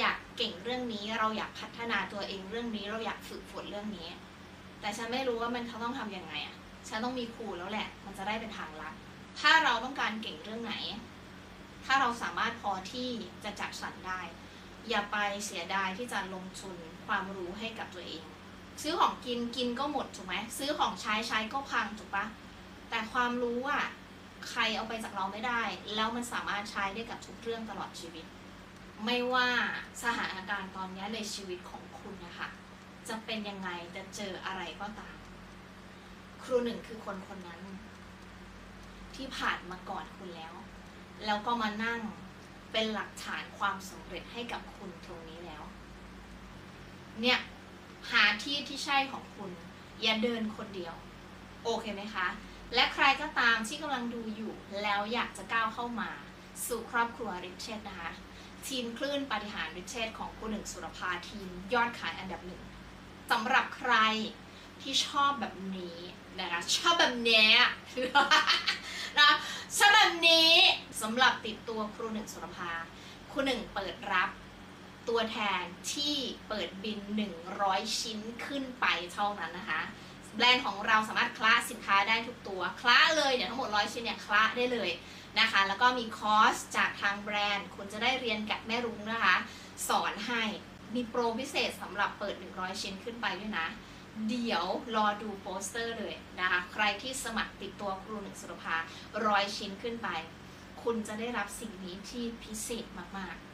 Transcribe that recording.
อยากเก่งเรื่องนี้ เราอยากพัฒนาตัวเองเรื่องนี้ เราอยากฝึกฝนเรื่องนี้ แต่ฉันไม่รู้ว่ามันเขาต้องทำยังไงอะฉันต้องมีครูแล้วแหละ มันจะได้เป็นทางลัดถ้าเราต้องการเก่งเรื่องไหน ถ้าเราสามารถพอที่จะจัดสรรได้ อย่าไปเสียดายที่จะลงทุนความรู้ให้กับตัวเอง ซื้อของกินกินก็หมดถูกไหมซื้อของใช้ใช้ก็พังถูกปะแต่ความรู้อะใครเอาไปจากเราไม่ได้ แล้วมันสามารถใช้ได้กับทุกเรื่องตลอดชีวิต ไม่ว่าสถานการณ์ตอนนี้ในชีวิตของคุณนะคะจะเป็นยังไงจะเจออะไรก็ตาม ครูหนึ่งคือคนคนนั้น ที่ผ่านมาก่อนคุณแล้ว แล้วก็มานั่งเป็นหลักฐานความสำเร็จให้กับคุณตรงนี้แล้ว เนี่ย หาที่ที่ใช่ของคุณ อย่าเดินคนเดียว โอเคไหมคะ และใครก็ตามที่กำลังดูอยู่ แล้วอยากจะก้าวเข้ามา สู่ครอบครัวริชเชตนะคะ ทีมคลื่นปฏิหารย์ริเชตของคุณหนึ่งสุรภาทีมยอดขายอันดับหนึ่งสำหรับใครที่ชอบแบบนี้นะคะชอบแบบนี้นะชอบแบบนี้สำหรับติดตัวครูหนึ่งสุรภาครูหนึ่งเปิดรับตัวแทนที่เปิดบิน 100 ชิ้นขึ้นไปเท่านั้นนะคะแบรนด์ของเราสามารถคละสินค้าได้ทุกตัว คละเลยเนี่ยทั้งหมด100ชิ้นเนี่ยคละได้เลย นะคะ แล้วก็มีคอร์สจากทางแบรนด์ คุณจะได้เรียนกับแม่รุ้งนะคะ สอนให้มีโปรพิเศษสำหรับเปิด 100 ชิ้นขึ้นไปด้วยนะ เดี๋ยวรอดูโปสเตอร์เลยนะคะ ใครที่สมัครติดตัวครูหนึ่งสุรภาร้อยชิ้นขึ้นไป คุณจะได้รับสิ่งนี้ที่พิเศษมากๆ